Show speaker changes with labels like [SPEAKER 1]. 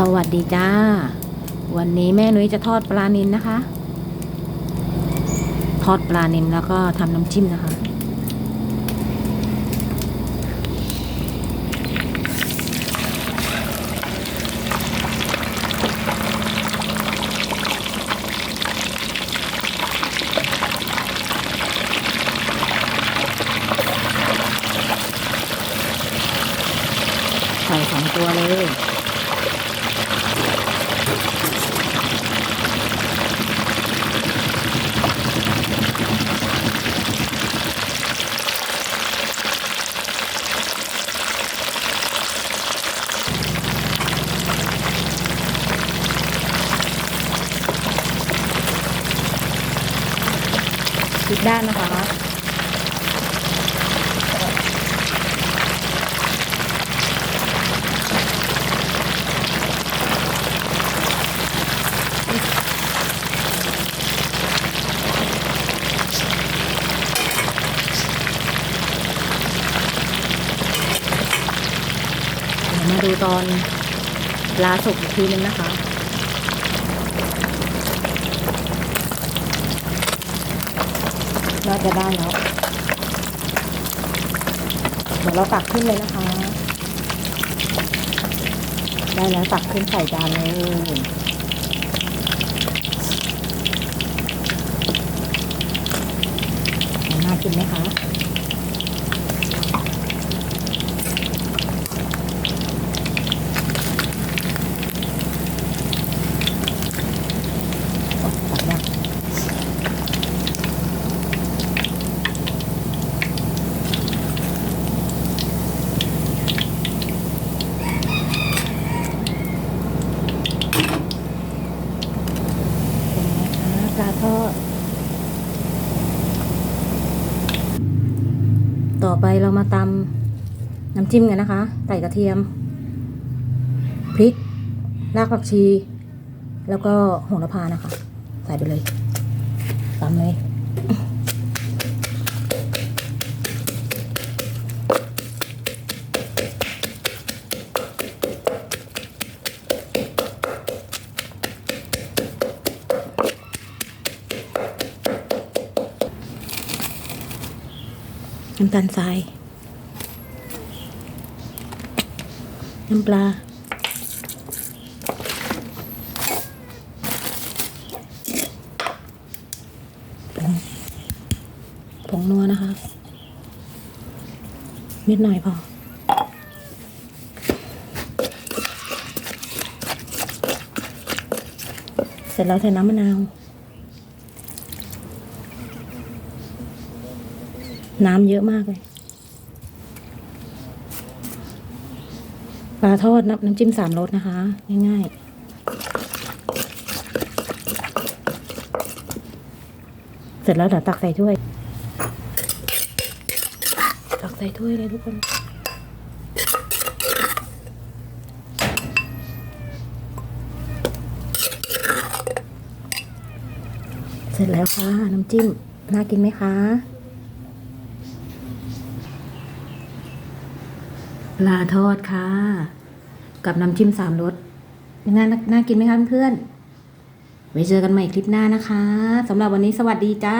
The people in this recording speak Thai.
[SPEAKER 1] สวัสดีจ้า วันนี้แม่นุ้ยจะทอดปลานิลนะคะ ทอดปลานิลแล้วก็ทำน้ำจิ้มนะคะ ใส่สองตัวเลย อีกด้านนะคะ มาดูตอนลาสุกอีกทีนึงนะคะ น่าจะได้แล้ว เดี๋ยวเราตักขึ้นเลยนะคะ ได้แล้วตักขึ้นใส่จานเลยน่ากินไหมคะ ตักได้ปลาทอดต่อไปเรามาตำน้ำจิ้มกันนะคะ ใส่กระเทียม พริก รากผักชี แล้วก็โหระพานะคะ ใส่ไปเลยตำเลยน้ำตาลทราย น้ำปลา งนัวนะคะ นิดหน่อยพอเสร็จแล้วใส่น้ำมะนาว น้ำเยอะมากเลย ปลาทอดน้ำน้ำจิ้มสามรสนะคะ ง่ายๆ เสร็จแล้วเดี๋ยวตักใส่ถ้วย ตักใส่ถ้วยเลยทุกคนเสร็จแล้วค่ะ น้ำจิ้ม น่ากินไหมคะ ปลาทอดค่ะ กับน้ำจิ้มสามรสน่าน่ากินไหมคะเพื่อนไว้เจอกันใหม่คลิปหน้านะคะสำหรับวันนี้สวัสดีจ้า